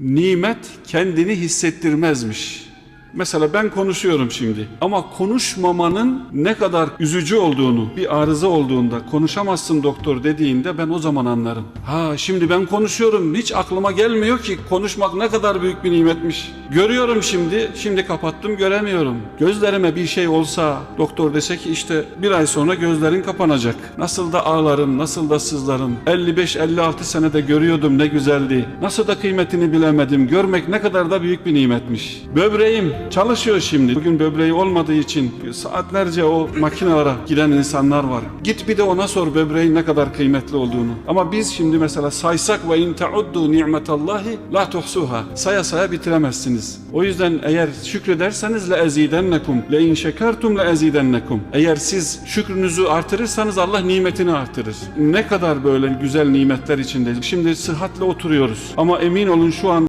nimet kendini hissettirmezmiş. Mesela ben konuşuyorum şimdi ama konuşmamanın ne kadar üzücü olduğunu, bir arıza olduğunda konuşamazsın doktor dediğinde ben o zaman anlarım. Ha şimdi ben konuşuyorum hiç aklıma gelmiyor ki konuşmak ne kadar büyük bir nimetmiş. Görüyorum şimdi, şimdi kapattım göremiyorum. Gözlerime bir şey olsa doktor dese ki işte bir ay sonra gözlerin kapanacak. Nasıl da ağlarım, nasıl da sızlarım. 55-56 senede görüyordum ne güzeldi. Nasıl da kıymetini bilemedim. Görmek ne kadar da büyük bir nimetmiş. Böbreğim çalışıyor şimdi. Bugün böbreği olmadığı için saatlerce o makinelere giden insanlar var. Git bir de ona sor böbreğin ne kadar kıymetli olduğunu. Ama biz şimdi mesela saysak ve in tauddu ni'metallahi la tuhsuha. Saya saya bitiremezsiniz. O yüzden eğer şükrederseniz le ezidennekum. Le in şekertum le ezidennekum. Eğer siz şükrünüzü artırırsanız Allah nimetini artırır. Ne kadar böyle güzel nimetler içindeyiz. Şimdi sıhhatle oturuyoruz. Ama emin olun şu an